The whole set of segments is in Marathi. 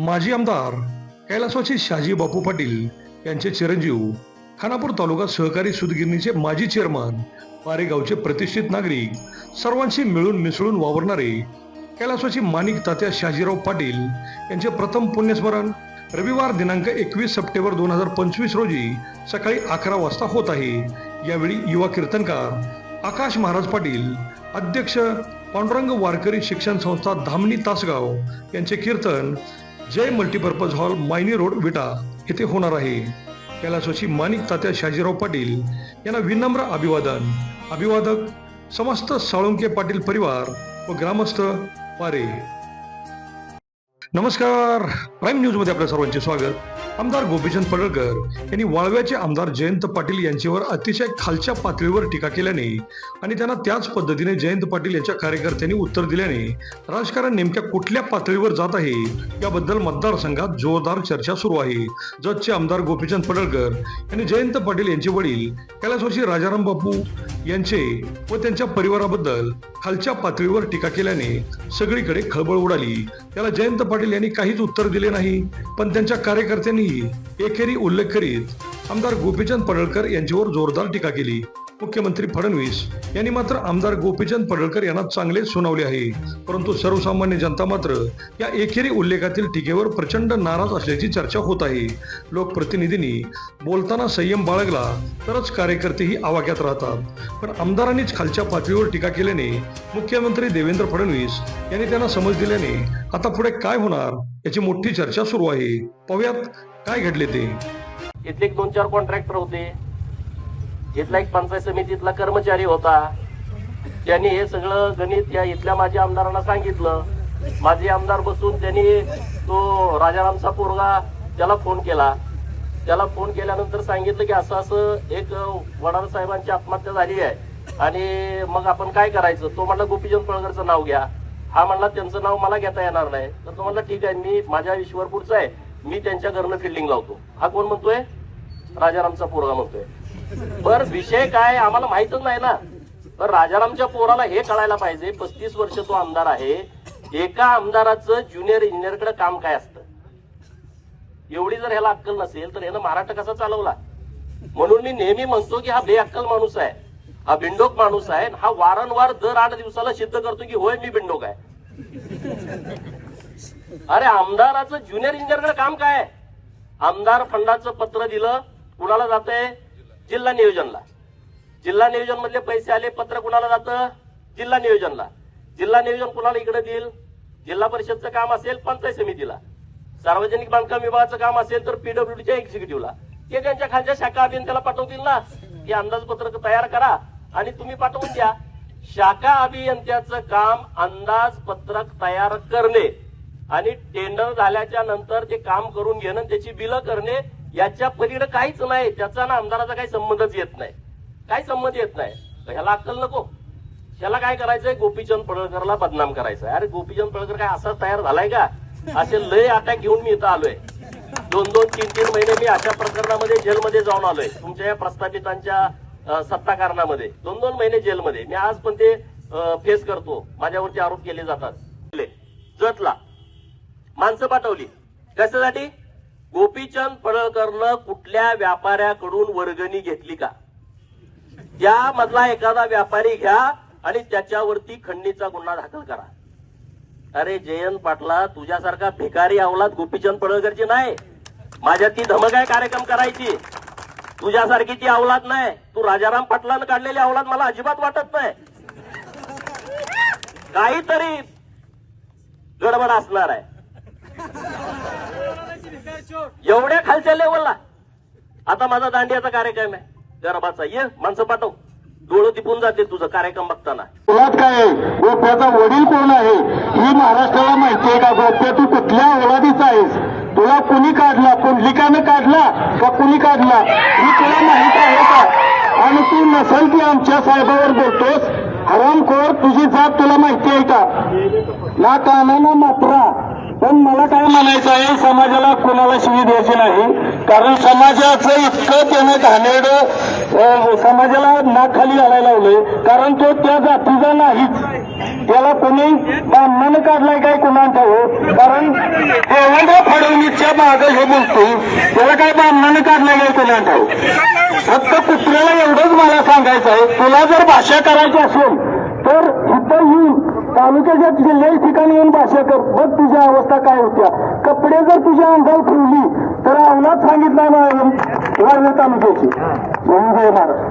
माजी आमदार कैलासवासी शाजी बापू पाटील यांचे चिरंजीव खानापूर तालुका सहकारी सुदगिरणीचे माजी चेअरमन पारेगावचे प्रतिष्ठित नागरिक सर्वांशी मिळून मिसळून वावरणारे कैलासवाची माणिक तात्या शाजीराव पाटील यांचे प्रथम पुण्यस्मरण रविवार दिनांक एकवीस सप्टेंबर दोन हजार पंचवीस रोजी सकाळी अकरा वाजता होत आहे. यावेळी युवा कीर्तनकार आकाश महाराज पाटील अध्यक्ष पांडुरंग वारकरी शिक्षण संस्था धामणी तासगाव यांचे कीर्तन जय multipurpose hall Mayani road Vita येथे होणार आहे. कैलासवासी माणिक तात्या शाजीराव पाटील यांना विनम्र अभिवादन. अभिवादक समस्त साळुंके पाटील परिवार व ग्रामस्थ पारे नमस्कार. प्राईम न्यूजमध्ये आपल्या सर्वांचे स्वागत. आमदार गोपीचंद पडळकर यांनी वाळव्याचे आमदार जयंत पाटील यांच्यावर अतिशय खालच्या पातळीवर टीका केल्याने आणि त्यांना त्याच पद्धतीने जयंत पाटील यांच्या कार्यकर्त्यांनी उत्तर दिल्याने राजकारण नेमक्या कुठल्या पातळीवर जात आहे याबद्दल मतदारसंघात जोरदार चर्चा सुरू आहे. जतचे आमदार गोपीचंद पडळकर यांनी जयंत पाटील यांचे वडील कैलासवासी राजाराम बापू यांचे व त्यांच्या परिवाराबद्दल खालच्या पातळीवर टीका केल्याने सगळीकडे खळबळ उडाली. त्याला जयंत पाटील यांनी काहीच उत्तर दिले नाही पण त्यांच्या कार्यकर्त्यांनीही एकेरी उल्लेख करीत आमदार गोपीचंद पडळकर यांच्यावर जोरदार टीका केली. मुख्यमंत्री फडणवीस यांनी मात्र आमदार गोपीचंद पडळकर यांना चांगले सुनावले आहे. परंतु सर्वसामान्य जनता मात्र या एकेरी उल्लेखातील टीकेवर प्रचंड नाराज असल्याची चर्चा होत आहे. लोकप्रतिनिधींनी बोलताना संयम बाळगला तरच कार्यकर्तेही आवाक्यात राहतात. पण आमदारांनीच खालच्या पातळीवर टीका केल्याने मुख्यमंत्री देवेंद्र फडणवीस यांनी त्यांना समज दिल्याने आता पुढे काय होणार याची मोठी चर्चा सुरू आहे. पाहुयात काय घडले ते. इथले दोन चार कॉन्ट्रॅक्टर होते. इथला एक पंचायत समितीतला कर्मचारी होता त्यांनी हे सगळं गणित या इथल्या माझ्या आमदारांना सांगितलं. माझे आमदार बसून त्यांनी तो राजारामचा पोरगा त्याला फोन केला. त्याला फोन केल्यानंतर सांगितलं की असं असं एक वडार साहेबांची आत्महत्या झाली आहे. आणि मग आपण काय करायचं? तो म्हणला गोपीचंद पळगरचं नाव घ्या. हा म्हणला त्यांचं नाव मला घेता येणार नाही. तर तो म्हणला ठीक आहे मी माझ्या ईश्वरपूरचा आहे. मी त्यांच्या घरनं फिल्डिंग लावतो. हा कोण म्हणतोय? राजारामचा पोरगा म्हणतोय. बर विषय काय आम्हाला माहितच नाही ना. तर राजारामच्या पोराला हे कळायला पाहिजे पस्तीस वर्ष तो आमदार आहे. एका आमदाराचं ज्युनियर इंजिनियरकडे काम काय असतं? एवढी जर ह्याला अक्कल नसेल तर यानं महाराष्ट्र कसा चालवला? म्हणून मी नेहमी म्हणतो की हा बेअक्कल माणूस आहे हा बिंडोक माणूस आहे हा वारंवार दर आठ दिवसाला सिद्ध करतो की होय मी बिंडोक आहे. अरे आमदाराचं ज्युनियर इंजिनियरकडे काम काय आहे? आमदार फंडाचं पत्र दिलं कुणाला जातंय? जिल्हा नियोजनला. जिल्हा नियोजन मधले पैसे आले पत्र कुणाला जातं? जिल्हा नियोजनला. जिल्हा नियोजन कुणाला इकडे देईल? जिल्हा परिषदचं काम असेल पंचायत समितीला. सार्वजनिक बांधकाम विभागाचं काम असेल तर पीडब्ल्यूडीच्या एक्झिक्युटिव्हला ते त्यांच्या खालच्या शाखा अभियंत्याला पाठवतील ना? हे अंदाजपत्रक तयार करा आणि तुम्ही पाठवून द्या. शाखा अभियंत्याचं काम अंदाजपत्रक तयार करणे आणि टेंडर झाल्याच्यानंतर ते काम करून घेणं त्याची बिलं करणे याच्या पलीकडे काहीच नाही. त्याचा ना आमदाराचा काही संबंधच येत नाही. काही संबंध येत नाही. ह्याला अक्कल नको. ह्याला काय करायचंय? गोपीचंद पडळकरला बदनाम करायचं अरे गोपीचंद पडळकर काय असा तयार झालाय का? असे लय अटॅक घेऊन मी इथं आलोय. दोन दोन तीन तीन महिने मी अशा प्रकरणामध्ये जेलमध्ये जाऊन आलोय. तुमच्या या प्रस्थापितांच्या सत्ता कारणामध्ये दोन दोन महिने जेलमध्ये. मी आज पण ते फेस करतो. माझ्यावरती आरोप केले जातात. जतला. माणसं पाठवली. कशासाठी? गोपीचंद पडळकरनं कुठल्या व्यापाऱ्याकडून वर्गणी घेतली का? त्यामधला एखादा व्यापारी घ्या आणि त्याच्यावरती खंडणीचा गुन्हा दाखल करा. अरे जयंत पाटला तुझ्यासारखा भिकारी अवलाद गोपीचंद पडळकरची नाही. माझ्या ती धमक आहे कार्यक्रम करायची. तुझ्यासारखी ती अवलाद नाही. तू राजाराम पाटलानं काढलेली अवलाद मला अजिबात वाटत नाही. काहीतरी गडबड असणार आहे. एवढ्या खालच्या लेवलला आता माझा दांडियाचा कार्यक्रम आहे. गरबाचा ये माणसं पाठव. डोळं दिपून जाते तुझं कार्यक्रम बघताना. मुळात काय गोप्याचा वडील कोण आहे? ही महाराष्ट्राला माहिती आहे का? गोप्या तू कुठल्या औलादीचा आहेस? तुला कुणी काढला? पुंडलिकानं काढला का कुणी काढला? ही तुला माहीत आहे का? आणि तू नसेल की आमच्या साहेबावर बोलतोस? हरामखोर तुझी जात तुला माहिती आहे का? ना काना ना मात्रा. पण मला काय म्हणायचं आहे समाजाला कुणाला शिवी द्यायची नाही. कारण समाजाचं इतकं त्याने घाणेड समाजाला नाक खाली घालायला लावले कारण तो त्या जातीचा नाहीच. त्याला कोणी बांधणं काढलाय काय कुणाला ठाऊ हो? कारण देवेंद्र फडणवीसच्या माग हे बोलतो त्याला काय बांधणं काढलाय काय कुणाला ठाऊ हो? फक्त कुत्र्याला एवढंच मला सांगायचं आहे. तुला जर भाषा करायची असेल तर तालुक्याच्या जिल्ह्याच्या ठिकाणी येऊन भाषा कर. बघ तुझ्या अवस्था काय होत्या. कपडे जर तुझ्या अंगावर ठेवली तर अंगणात सांगितलं ना वर्धा तालुक्याची. म्हणजे महाराज.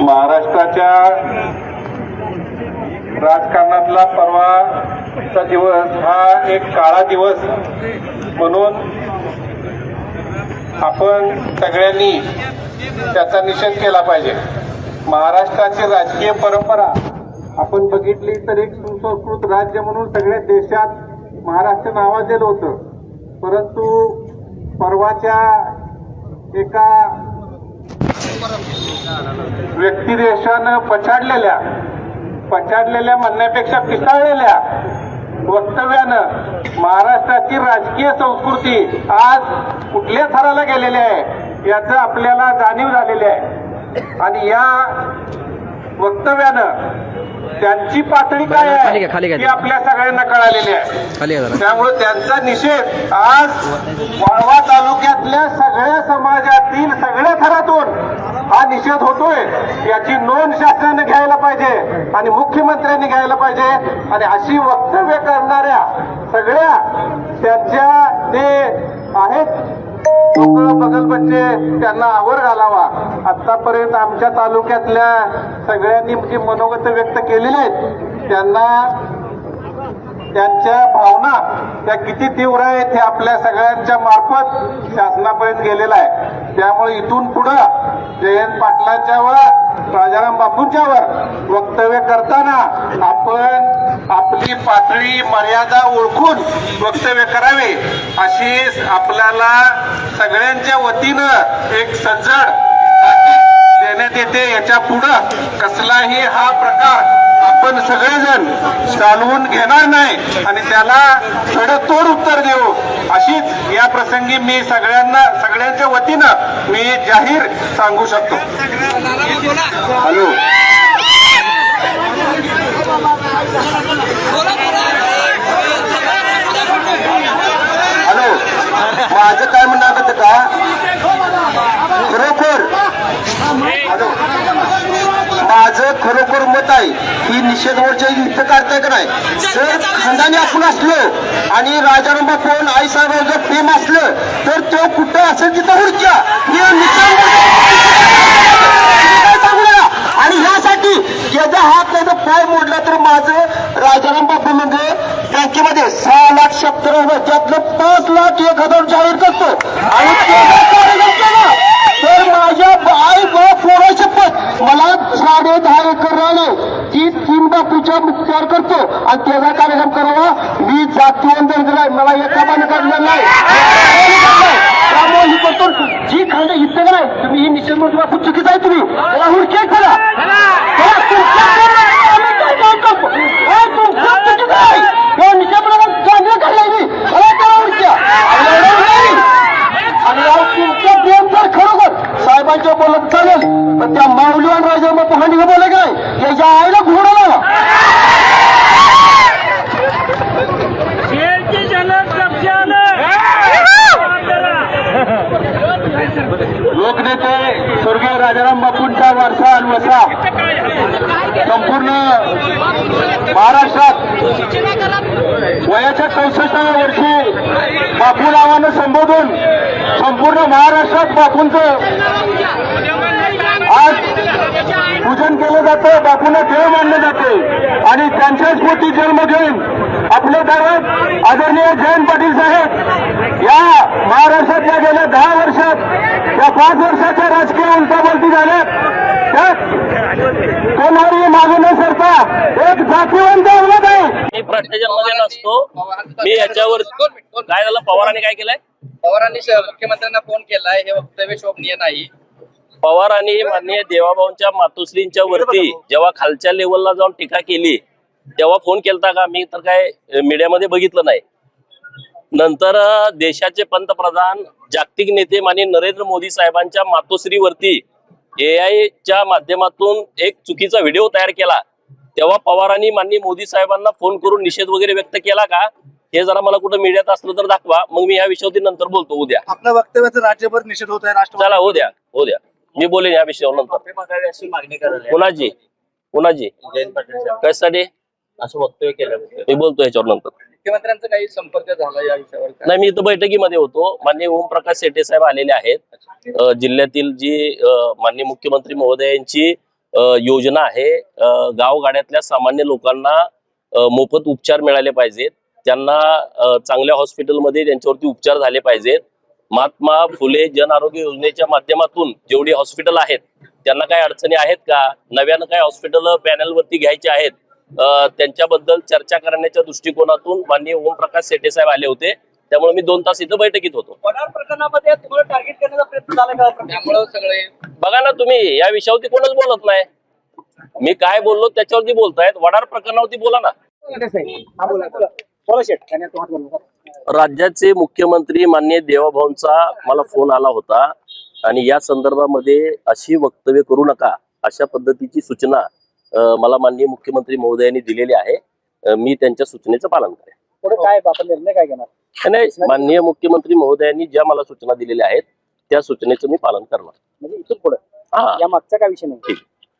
महाराष्ट्राच्या राजकारणातला परवाचा दिवस हा एक काळा दिवस म्हणून आपण सगळ्यांनी त्याचा निषेध केला पाहिजे. महाराष्ट्राची राजकीय परंपरा आपण बघितली तर एक सुसंस्कृत राज्य म्हणून सगळ्या देशात महाराष्ट्र नावाजलेलं होतं. परंतु परवाच्या एका व्यक्तिरेषानं पछाडलेल्या पछाडलेल्या म्हणण्यापेक्षा पिसाळलेल्या वक्तव्यानं महाराष्ट्राची राजकीय संस्कृती आज कुठल्या थराला गेलेली आहे याचं आपल्याला जाणीव झालेली आहे. आणि या वक्तव्यानं त्यांची पातळी काय आहे. ही आपल्या सगळ्यांना कळालेली आहे. त्यामुळे त्यांचा निषेध आज वाळवा तालुक्यातल्या सगळ्या हा निषेध होतोय याची नोंद शासनाने घ्यायला पाहिजे आणि मुख्यमंत्र्यांनी घ्यायला पाहिजे. आणि अशी वक्तव्य करणाऱ्या सगळ्या त्यांच्या जे आहेत लोकं, बगलबच्चे म्हणजे त्यांना आवर घालावा. आतापर्यंत आमच्या तालुक्यातल्या सगळ्यांनी जी मनोगत व्यक्त केलेली आहेत त्यांना त्यांच्या भावना त्या किती तीव्र आहेत हे आपल्या सगळ्यांच्या मार्फत शासनापर्यंत गेलेलं आहे. त्यामुळे इथून पुढं जयंत पाटलांच्यावर राजाराम बापूंच्यावर वक्तव्य करताना आपण आपली पातळी मर्यादा ओळखून वक्तव्य करावे अशी आपल्याला सगळ्यांच्या वतीनं एक सज्जड देण्यात येते. याच्या पुढं कसलाही हा प्रकार आपण सगळेजण चालवून घेणार नाही आणि त्याला सडतोड उत्तर देऊ. अशीच या प्रसंगी मी सगळ्यांना सगळ्यांच्या वतीनं मी जाहीर सांगू शकतो. हॅलो. हॅलो. माझं काय म्हणणार होतं का? खरोखर. हॅलो. माझं खरोखर मत आहे की निषेध मोर्चा इथं काढताय का नाही? जर खानदानी आपण असलो आणि राजाराम कोण आई साहेब जर प्रेम असलं तर तो कुठं असेल तिथं हे नका. आणि यासाठी त्याचा हात तर पाय मोडला तर माझं राजाराम बापू म्हणजे बँकेमध्ये सहा लाख हजार त्यातलं पाच लाख एक हजार जाहीर करतो. आणि तर माझ्या आई बाप पोराची शपथ मला साडे दहा एकर रान आहे ती तीन बापूच्या मुक्त्यार करतो. आणि त्याचा कार्यक्रम करावा. मी जातीवंत मला एका बाने नाही. त्यामुळे ही जी खंड इथं नाही. तुम्ही ही निश्चित म्हणून बापू चुकीचं आहे तुम्ही. त्याला हुडके करा. स्वर्गीय राजाराम बापूंचा वारसा आणि वसा संपूर्ण महाराष्ट्रात वयाच्या चौसष्टाव्या वर्षी बापू नावानं संबोधून संपूर्ण महाराष्ट्रात बापूंचं आज पूजन केलं जातं बापूंना देव मानलं जाते. आणि त्यांच्या स्मृती जन्म घेऊन आपले दैवत आदरणीय जयंत पाटील साहेब या महाराष्ट्रातल्या गेल्या दहा वर्षात या पाच वर्षाच्या राजकीय उलटाबलटी झाल्यात. त्यात कोणावरही मागे न सरता एक जातीवंत अवलत आहे. मी भ्रष्टाचारमध्ये नसतो मी याच्यावर काय झालं? पवारांनी काय केलंय? पवारांनी मुख्यमंत्र्यांना फोन केलाय. हे वक्तव्य शोभनीय नाही. पवारांनी माननीय देवाभाऊंच्या मातोश्रींच्या वरती जेव्हा खालच्या लेवलला जाऊन टीका केली तेव्हा फोन केलता का? मी तर काय मीडियामध्ये बघितलं नाही. नंतर देशाचे पंतप्रधान जागतिक नेते माननीय नरेंद्र मोदी साहेबांच्या मातोश्रीवरती एआय च्या माध्यमातून एक चुकीचा व्हिडिओ तयार केला. तेव्हा पवारांनी माननीय मोदी साहेबांना फोन करून निषेध वगैरे व्यक्त केला का? हे जरा मला कुठं मीडियात असलं तर दाखवा. मग मी या विषयावरती नंतर बोलतो. उद्या. आपल्या वक्तव्याचा राज्यभर निषेध होत आहे चला हो द्या हो द्या मी बोलेन या विषयावर नंतर. अशी मागणी करायला कुणाची? कुणाची? जयंत पाटील साहेब. कशासाठी? असं वक्तव्य केलं मी बोलतो याच्यावर नंतर. मुख्यमंत्र्यांचा काही संपर्क झाला या विषयावर का? नाही मी इथं बैठकीमध्ये होतो. माननीय ओमप्रकाश शेट्टे साहेब आलेले आहेत. अ, जिल्ह्यातील जी अ, माननीय मुख्यमंत्री महोदयांची अ, योजना आहे अ, गावगाड्यातल्या सामान्य लोकांना अ, मोफत उपचार मिळाले पाहिजेत. त्यांना अ, चांगल्या हॉस्पिटलमध्ये त्यांच्यावरती उपचार झाले पाहिजेत. महात्मा फुले जन आरोग्य योजनेच्या माध्यमातून जेवढी हॉस्पिटल आहेत त्यांना काही अडचणी आहेत का? नव्यानं काही हॉस्पिटल पॅनलवरती घ्यायचे आहेत? त्यांच्याबद्दल चर्चा करण्याच्या दृष्टिकोनातून माननीय ओमप्रकाश शेट्टे साहेब आले होते. त्यामुळे मी दोन तास इथं बैठकीत होतो. प्रकरणामध्ये तुम्हाला टार्गेट करण्याचा प्रयत्न झाला का? त्यामुळं सगळे बघा ना तुम्ही या विषयावरती कोणच बोलत नाही. मी काय बोललो त्याच्यावरती बोलतायत. वडार प्रकरणावरती बोला ना. राज्याचे मुख्यमंत्री माननीय देवाभाऊंचा मला फोन आला होता. आणि या संदर्भामध्ये अशी वक्तव्य करू नका अशा पद्धतीची सूचना मला माननीय मुख्यमंत्री महोदयांनी दिलेली आहे. मी त्यांच्या सूचनेचं पालन करेन. पुढे काय निर्णय काय घेणार? नाही माननीय मुख्यमंत्री महोदयांनी ज्या मला सूचना दिलेल्या आहेत त्या सूचनेचं मी पालन करणार. म्हणजे इथून पुढे? हा. या मागचा काय विषय नाही?